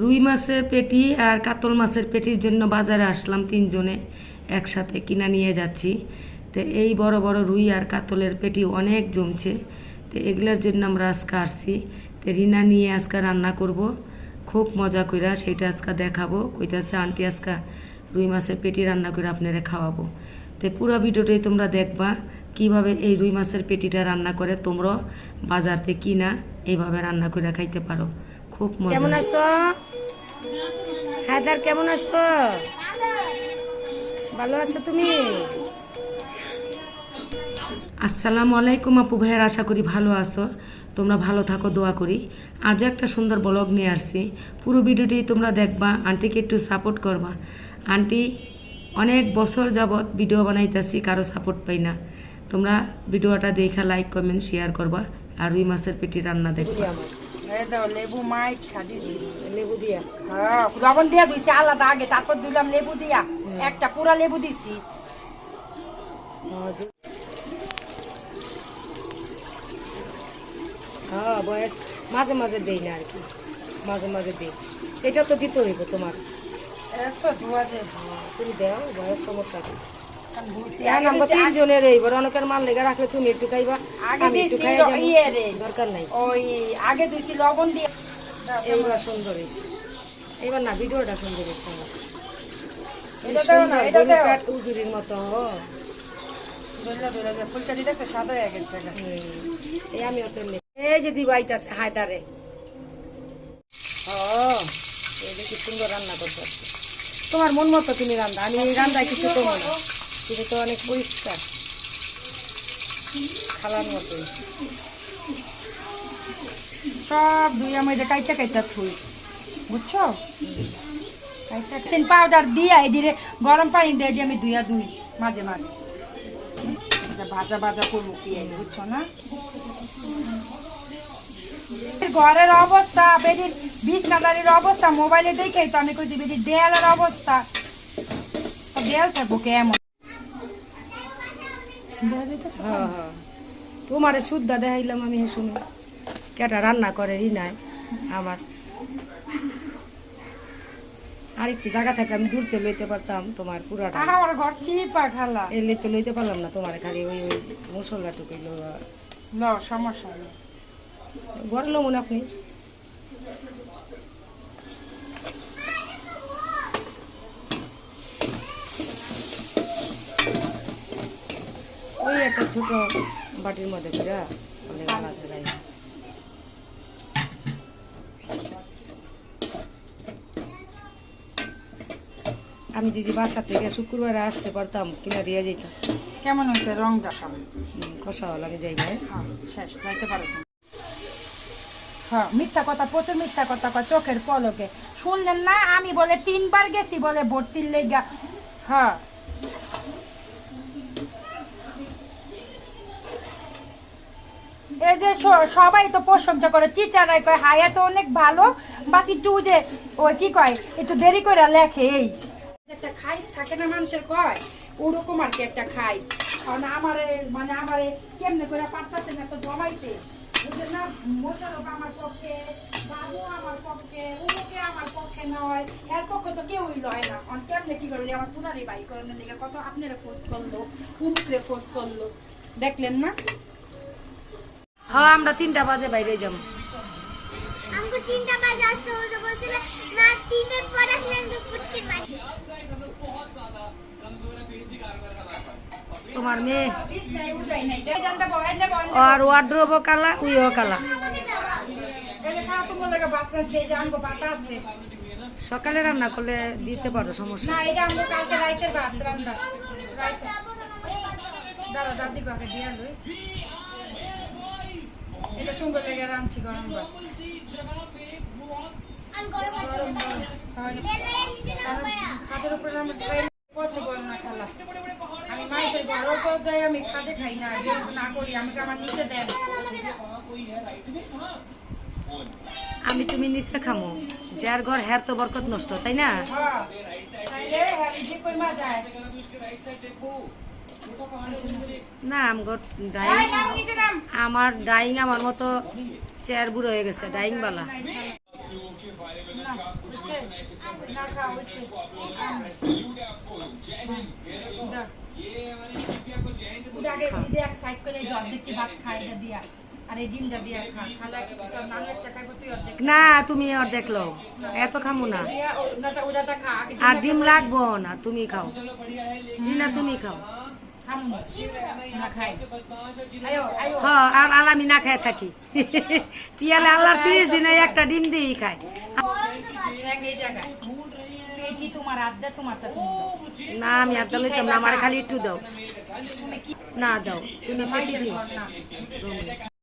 রুই মাছের পেটি আর কাতল মাছের পেটির জন্য বাজারে আসলাম তিনজনে একসাথে কিনা নিয়ে যাচ্ছি। তো এই বড় বড় রুই আর কাতলের পেটি অনেক জমছে। তো এগুলোর জন্য আমরা আজকে আসছি। তো রিনা নিয়ে আজকে রান্না করব। খুব মজা কইরা সেটা আজকে দেখাবো। কইতাছে, আন্টি, আজকে রুই মাছের পেটি রান্না করে আপনারা খাওয়াবো। তো পুরো ভিডিওটাই তোমরা দেখবা। কীভাবে এই রুই মাছের পেটিটা রান্না করে তোমরা বাজার থেকে কিনা এইভাবে রান্না করে খাইতে পারো? খুব মজা। কেমন আছো? হায়দার কেমন আছো? ভালো আছো তুমি? আসসালামু আলাইকুম আপু ভাইয়ার আশা করি ভালো আছো। তোমরা ভালো থাকো দোয়া করি। আজও একটা সুন্দর ব্লগ নিয়ে আসছি। পুরো ভিডিওটি তোমরা দেখবা আন্টিকে একটু সাপোর্ট করবা। আন্টি অনেক বছর যাবৎ ভিডিও বানাইতেছি কারও সাপোর্ট পাই না। তোমরা ভিডিওটা দেখা লাইক কমেন্ট শেয়ার করবা। আর রুই মাছের পেটি রান্না দেখবা। লেবু মাই খাদি লেবু দিয়া। হ্যাঁ লবণ দিয়া দিছি আলাদা আগে তারপর দিলাম লেবু দিয়া। একটা পুরা লেবু দিছি। হ্যাঁ বয়স মাঝে মাঝে দেই না আর কি। মাঝে মাঝে দেই। এটা তো দিতে হইব তোমার। হ্যাঁ, তুমি দেও বয়স সমস্যা এখন আমরা অনেকের মাল লেগে রাখলে তুমি একটু খাইবা আগে আমি একটু খাই ইয়ে। দরকার নাই। ওই আগে দিছি লবণ দিয়ে। এইবার সুন্দর হয়েছে। এইবার না ভিডিওটা সুন্দর হয়েছে আমার। এই উজুরির মতো হয়ে যে হায়দারে। ও এই দেখি সুন্দর রান্না করতে তোমার মন মতো তুমি রান্না আমি রান্নায় কিছু কমো না। তুমি তো অনেক পরিষ্কার। খালার মতোই। সব দুই আমি এটা কাইটা কাইটা থুই। বুঝছ? পাউডার দিয়া এই দিলে গরম পানি দিয়ে দিয়ে আমি ধুইয়া ধুই মাঝে মাঝে। এটা ভাজা ভাজা করব পেঁয়াজ বুঝছ না? ঘরের অবস্থা বেদির বিছনাদারির অবস্থা মোবাইলে দেখে তো আমি কইছি বেদির দেয়ালের অবস্থা। দেয়াল থাকব কেমন? তোমারে শুদ্ধা দেখাইলাম আমি শুনি। কেটা রান্না করে ই নাই আমার। আর একটু জায়গা থাকলে আমি দূরতে লইতে পারতাম তোমার পুরাটা। আমার ঘর চিপা খালা। এলে তো লইতে পারলাম না তোমার খালি ওই ওই মশলা টুকুই ল সমস্যা গড়লো মনে আপনি ওই একটা ছোট বাটির মধ্যে করে অনেক আমি যদি বাসা থেকে শুক্রবারে আসতে পারতাম কিনা দিয়ে যেতাম কেমন হয়েছে রংটা সব? কষা হল আমি যাই না হ্যাঁ শেষ যাইতে পারো হ্যাঁ মিথ্যা কথা প্রচুর মিথ্যা কথা কয় চোখের পলকে। শুনলেন না আমি বলে তিনবার গেছি বলে ভর্তির লেগা। হ্যাঁ যে সবাই তো প্রশংসা করে। টিচারাই কয়, হায়া তো অনেক ভালো। বাস একটু যে ওই কি কয়, একটু দেরি করে লেখে এই। একটা খাইস থাকে না মানুষের কয়? ওরকম আর কি একটা খাইস। কারণ আমারে মানে আমারে কেমনে করে পারতেছে না তো জমাইতে। না আমার পক্ষে আমার পক্ষে আমার পক্ষে নয়, এর পক্ষে তো কেউই লয় না। কেমনে কি আমার কত আপনারা ফোর্স করল ফোর্স করল। দেখলেন না? হ্যাঁ আমরা তিনটা বাজে বাইরে যাব। আমাকে তিনটা বাজে আসতে হতো বলছিল না তিনটার পর আসলেন তো বাড়ি। তোমার মেয়ে? আর ওয়ার্ড্রোব কালা উইও কালা। সকালে রান্না করলে দিতে পারো সমস্যা দাঁড়া দাদি কাকে দিয়া লেগে রাঁধছি গরম ভাত। খাদের উপরে আমরা পসিবল না খেলা। আমি মাইসের ঘরেও তো যাই আমি খাদে খাই না যেহেতু না করি আমাকে আমার নিচে দেন। আমি তুমি নিচে খামো। যার ঘর হ্যার তো বরকত নষ্ট তাই না? হ্যাঁ তাইলে হ্যাঁ কই মা যায়। না আমগর ডাইং আমার ডাইং আমার মতো চেয়ার বুড়ো হয়ে গেছে ডাইং বালা না, তুমি অর্ধেক লও। এত খামু না। আর ডিম লাগবো না তুমি খাও। না তুমি খাও। খাই আয়ো আয়ো আর আলামি না খায় থাকি। পিয়ালে আল্লাহর তিরিশ দিনে একটা ডিম দিয়েই খায়। আড্ডা। না, আমি আদা লইতাম না, আমার খালি একটু দাও। না, দাও, তুমি পেটি দিও।